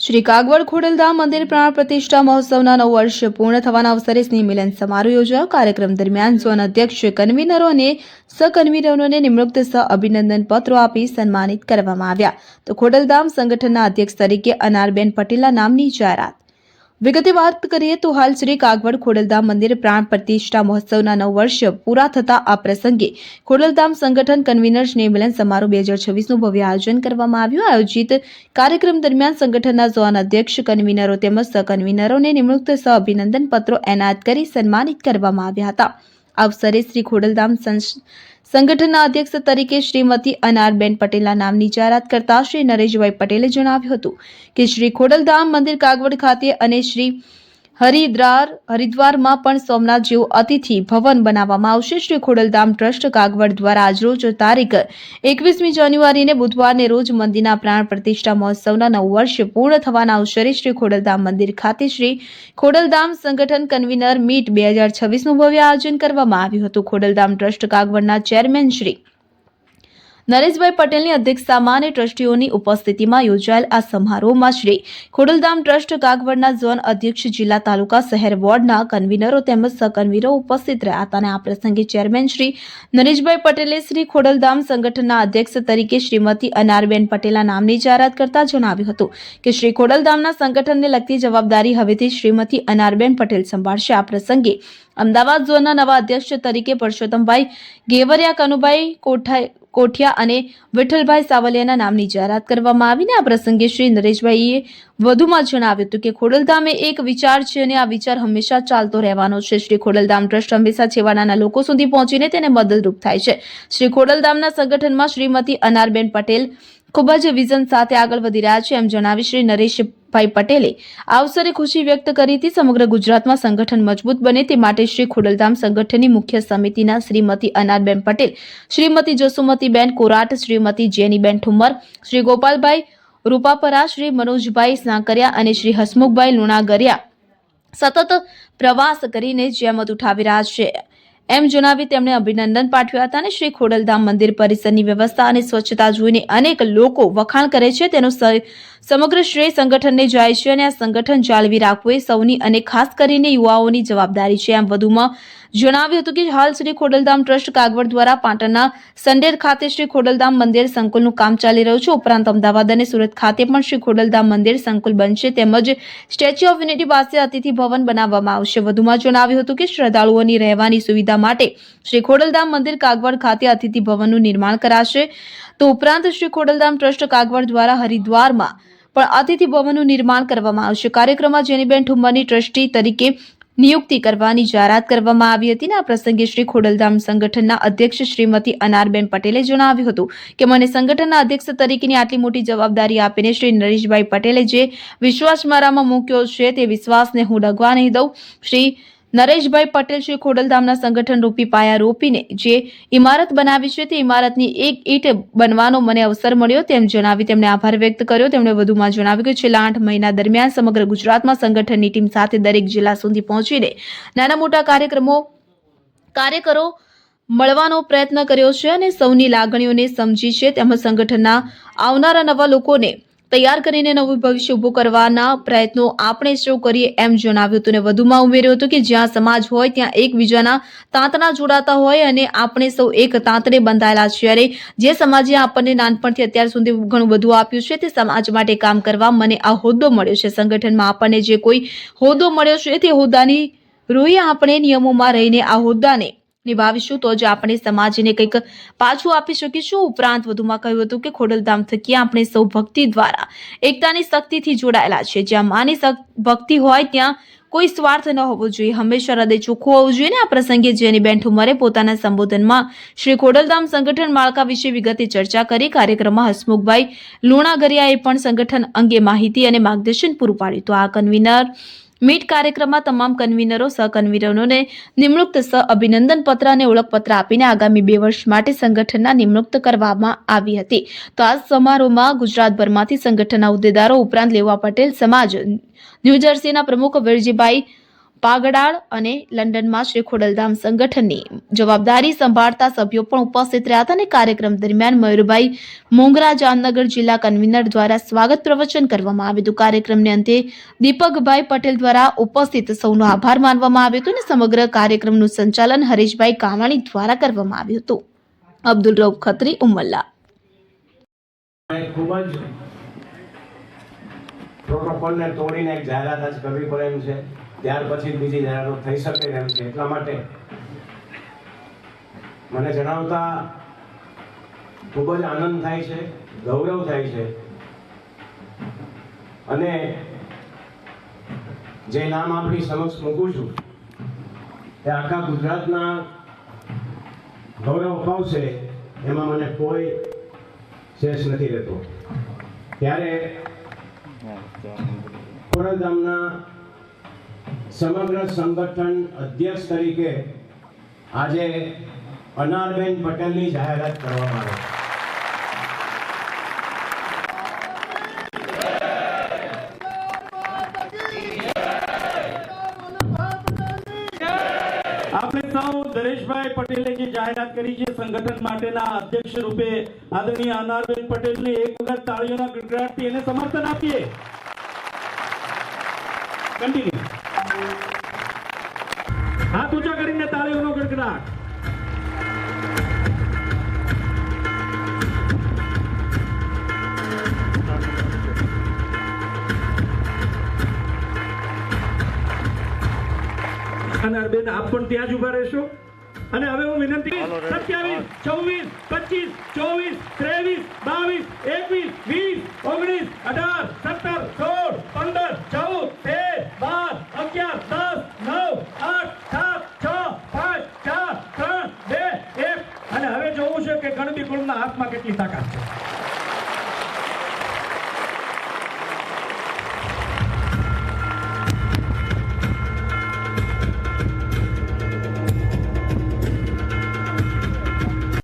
શ્રી કાગવડ ખોડલધામ મંદિર પ્રાણ પ્રતિષ્ઠા મહોત્સવના નવ વર્ષ પૂર્ણ થવાના અવસરે સ્નેહ સમારોહ યોજાયો કાર્યક્રમ દરમિયાન ઝોન અધ્યક્ષ કન્વીનરો અને સહકન્વીનરોને નિમણૂક સહ અભિનંદન પત્રો આપી સન્માનિત કરવામાં આવ્યા. તો ખોડલધામ સંગઠનના અધ્યક્ષ તરીકે અનારબેન પટેલના નામની જાહેરાત. વિગતે વાત કરીએ તો હાલ શ્રી કાગવડ ખોડલધામ મંદિર પ્રાણ પ્રતિષ્ઠા મહોત્સવના નવ વર્ષ પૂરા થતા આ પ્રસંગે ખોડલધામ સંગઠન કન્વીનર સ્નેહ મિલન સમારોહ બે હજાર છવ્વીસનું ભવ્ય આયોજન કરવામાં આવ્યું. આયોજિત કાર્યક્રમ દરમિયાન સંગઠનના ઝોન અધ્યક્ષ, કન્વીનરો તેમજ સહકન્વીનરોને નિમણૂક સહ અભિનંદન પત્રો એનાયત કરી સન્માનિત કરવામાં આવ્યા હતા. અવસરે શ્રી ખોડલધામ સંસ- સંગઠનના અધ્યક્ષ તરીકે શ્રીમતી અનારબેન પટેલના નામની જાહેરાત કરતા શ્રી નરેશભાઈ પટેલે જણાવ્યું હતું કે શ્રી ખોડલધામ મંદિર કાગવડ ખાતે અને શ્રી હરિદ્વાર હરિદ્વારમાં પણ સોમનાથ જેવું અતિથિ ભવન બનાવવામાં આવશે. શ્રી ખોડલધામ ટ્રસ્ટ કાગવડ દ્વારા આજરોજ તારીખ એકવીસમી જાન્યુઆરીને બુધવારને રોજ મંદિરના પ્રાણ પ્રતિષ્ઠા મહોત્સવના નવ વર્ષ પૂર્ણ થવાના અવસરે શ્રી ખોડલધામ મંદિર ખાતે શ્રી ખોડલધામ સંગઠન કન્વીનર મીટ બે હજાર છવ્વીસનું ભવ્ય આયોજન કરવામાં આવ્યું હતું. ખોડલધામ ટ્રસ્ટ કાગવડના ચેરમેન શ્રી નરેશભાઈ પટેલની અધ્યક્ષતામાં અને ટ્રસ્ટીઓની ઉપસ્થિતિમાં યોજાયેલ આ સમારોહમાં શ્રી ખોડલધામ ટ્રસ્ટ કાગવડના ઝોન અધ્યક્ષ જિલ્લા તાલુકા શહેર વોર્ડના કન્વીનરો તેમજ સહકન્વીનરો ઉપસ્થિત રહ્યા હતા અને આ પ્રસંગે ચેરમેન શ્રી નરેશભાઈ પટેલે શ્રી ખોડલધામ સંગઠનના અધ્યક્ષ તરીકે શ્રીમતી અનારબેન પટેલના નામની જાહેરાત કરતા જણાવ્યું હતું કે શ્રી ખોડલધામના સંગઠનને લગતી જવાબદારી હવેથી શ્રીમતી અનારબેન પટેલ સંભાળશે. આ પ્રસંગે અમદાવાદ ઝોનના નવા અધ્યક્ષ તરીકે પરસોત્તમભાઈ ગેવરિયા કનુભાઈ કોઠા કોઠિયા અને વિઠ્ઠલભાઈ સાવલિયાના નામની જાહેરાત કરવામાં આવીને આ પ્રસંગે શ્રી નરેશભાઈએ વધુમાં જણાવ્યું હતું કે ખોડલધામ એક વિચાર છે અને આ વિચાર હંમેશા ચાલતો રહેવાનો છે. શ્રી ખોડલધામ ટ્રસ્ટ હંમેશા છેવાડાના લોકો સુધી પહોંચીને તેને મદદરૂપ થાય છે. શ્રી ખોડલધામના સંગઠનમાં શ્રીમતી અનારબેન પટેલ ખૂબ જ વિઝન સાથે આગળ વધી રહ્યા છે એમ જણાવી શ્રી નરેશભાઈ પટેલે આ અવસરે ખુશી વ્યક્ત કરી હતી. સમગ્ર ગુજરાતમાં સંગઠન મજબૂત બને તે માટે શ્રી ખોડલધામ સંગઠનની મુખ્ય સમિતિના શ્રીમતી અનારબેન પટેલ, શ્રીમતી જસુમતીબેન કોરાટ, શ્રીમતી જેનીબેન ઠુમર શ્રી ગોપાલભાઈ રૂપાપરા, શ્રી મનોજભાઈ સાંકરિયા અને શ્રી હસમુખભાઈ લુણાગરિયા સતત પ્રવાસ કરીને જહેમત ઉઠાવી રહ્યા છે. એમ જણાવી તેમણે અભિનંદન પાઠવ્યા હતા અને શ્રી ખોડલધામ મંદિર પરિસરની વ્યવસ્થા અને સ્વચ્છતા જોઈને અનેક લોકો વખાણ કરે છે. તેનો સમગ્ર શ્રેય સંગઠનને જાય છે અને આ સંગઠન જાળવી રાખવું એ સૌની અને ખાસ કરીને યુવાઓની જવાબદારી છે. એમ વધુમાં જણાવ્યું હતું કે હાલ શ્રી ખોડલધામ ટ્રસ્ટ કાગવડ દ્વારા પાટણના સંડેર ખાતે શ્રી ખોડલધામ મંદિર સંકુલનું કામ ચાલી રહ્યું છે. ઉપરાંત અમદાવાદ અને સુરત ખાતે પણ શ્રી ખોડલધામ મંદિર સંકુલ બનશે તેમજ સ્ટેચ્યુ ઓફ યુનિટી પાસે અતિથિ ભવન બનાવવામાં આવશે. વધુમાં જણાવ્યું હતું કે શ્રદ્ધાળુઓની રહેવાની સુવિધા માટે શ્રી ખોડલધામ મંદિર કાગવડ ખાતે અતિથિ ભવનનું નિર્માણ કરાશે. તો ઉપરાંત શ્રી ખોડલધામ ટ્રસ્ટ કાગવડ દ્વારા હરિદ્વારમાં પણ અતિથિ ભવનનું નિર્માણ કરવામાં આવશે. કાર્યક્રમમાં જેનીબેન ઠુમ્મરની ટ્રસ્ટી તરીકે નિયુક્તિ કરવાની જાહેરાત કરવામાં આવી હતી આ પ્રસંગે શ્રી ખોડલધામ સંગઠનના અધ્યક્ષ શ્રીમતી અનારબેન પટેલે જણાવ્યું હતું કે મને સંગઠનના અધ્યક્ષ તરીકેની આટલી મોટી જવાબદારી આપીને શ્રી નરેશભાઈ પટેલે જે વિશ્વાસ મારામાં મૂક્યો છે તે વિશ્વાસને હું ડગવા નહીં દઉં. શ્રી નરેશભાઈ પટેલ શ્રી ખોડલધામના સંગઠન રૂપી પાયા રોપીને જે ઇમારત બનાવી છે તે ઇમારતની એક ઈટ બનવાનો મને અવસર મળ્યો તેમ જણાવી તેમણે આભાર વ્યક્ત કર્યો. તેમણે વધુમાં જણાવ્યું કે છેલ્લા આઠ મહિના દરમિયાન સમગ્ર ગુજરાતમાં સંગઠનની ટીમ સાથે દરેક જિલ્લા સુધી પહોંચીને નાના મોટા કાર્યક્રમો, કાર્યકરો મળવાનો પ્રયત્ન કર્યો છે અને સૌની લાગણીઓને સમજી છે. તેમજ સંગઠનના આવનારા નવા લોકોને તૈયાર કરીને નવું ભવિષ્ય ઊભું કરવાના પ્રયત્નો આપણે સૌ કરીએ એમ જણાવ્યું હતું અને વધુમાં ઉમેર્યું હતું કે જ્યાં સમાજ હોય ત્યાં એકબીજાના તાંતણા જોડાતા હોય અને આપણે સૌ એક તાંતરે બંધાયેલા છીએ. અને જે સમાજે આપણને નાનપણથી અત્યાર સુધી ઘણું બધું આપ્યું છે તે સમાજ માટે કામ કરવા મને આ હોદ્દો મળ્યો છે. સંગઠનમાં આપણને જે કોઈ હોદ્દો મળ્યો છે તે હોદ્દાની રોહી આપણે નિયમોમાં રહીને આ હોદ્દાને નિભાવીશું તો જ આપણે સમાજને કંઈક પાછું આપી શકીશું. ઉપરાંત વધુમાં કહ્યું હતું કે ખોડલધામ થકી આપણે સૌ ભક્તિ દ્વારા એકતાની શક્તિથી જોડાયેલા છે જ્યાં માની ભક્તિ હોય ત્યાં કોઈ સ્વાર્થ ન હોવો જોઈએ. હંમેશા હૃદય ચોખ્ખું હોવું જોઈએ ને આ પ્રસંગે જેનીબેન ઠુમરે પોતાના સંબોધનમાં શ્રી ખોડલધામ સંગઠન માળખા વિશે વિગતે ચર્ચા કરી. કાર્યક્રમમાં હસમુખભાઈ લુણાગરિયાએ પણ સંગઠન અંગે માહિતી અને માર્ગદર્શન પૂરું પાડ્યું તો આ કન્વીનર મીટ કાર્યક્રમમાં તમામ કન્વીનરો, સહકન્વીનરોને નિમણૂક સહ અભિનંદન પત્ર અને ઓળખપત્ર આપીને આગામી બે વર્ષ માટે સંગઠનના નિમણૂક કરવામાં આવી હતી. તો આ સમારોહમાં ગુજરાતભરમાંથી સંગઠનના હોદ્દેદારો ઉપરાંત લેવા પટેલ, સમાજ ન્યૂજર્સીના પ્રમુખ વિરજીભાઈ પાગડાળ અને લંડનમાં શ્રી ખોડલધામ સંગઠનની જવાબદારી સંભાળતા સભ્યો પણ ઉપસ્થિત રહ્યા હતા અને કાર્યક્રમ દરમિયાન મયુરભાઈ મોંગરા જામનગર જિલ્લા કન્વીનર દ્વારા સ્વાગત પ્રવચન કરવામાં આવ્યું હતું. કાર્યક્રમને અંતે દીપકભાઈ પટેલ દ્વારા ઉપસ્થિત સૌનો આભાર માનવામાં આવ્યો હતો અને સમગ્ર કાર્યક્રમનું સંચાલન હરીશભાઈ કાવાણી દ્વારા કરવામાં આવ્યું હતું. અબ્દુલ રૌફ ખત્રી, ઉમલ્લા. ખૂબ જ તોડીને એક જાહેરાત આજ કરવી પડે એમ છે. ત્યાર પછી બીજી જાહેરાતો થઈ શકે એમ છે એટલા માટે મને જણાવતા ખૂબ જ આનંદ થાય છે ગૌરવ થાય છે. અને જે નામ આપણી સમક્ષ મૂકું છું એ આખા ગુજરાતના ગૌરવ અપાવશે એમાં મને કોઈ શેષ નથી રહેતો. ત્યારે ખોડલધામના સમગ્ર સંગઠન અધ્યક્ષ તરીકે આજે અનારબેન પટેલની જાહેરાત કરવામાં આવે. આપણે સૌ દરેશભાઈ પટેલે જે જાહેરાત કરી છે, સંગઠન માટેના અધ્યક્ષ રૂપે આદરણીય અનારબેન પટેલને એક વખત તાળીઓના સમર્થન આપીએ. કન્ટિન્યુ હાથ ઊંચા કરીને તાળીઓનો ગડગડાટ. અનારબેન આપ પણ ત્યાં જ ઊભા રહેશો. અને હવે હું વિનંતી સત્યાવીસ છવ્વીસ પચીસ ચોવીસ ત્રેવીસ બાવીસ એકવીસ વીસ ઓગણીસ અઢાર સત્તર સોળ પંદર ચૌદ એ તાકાત છે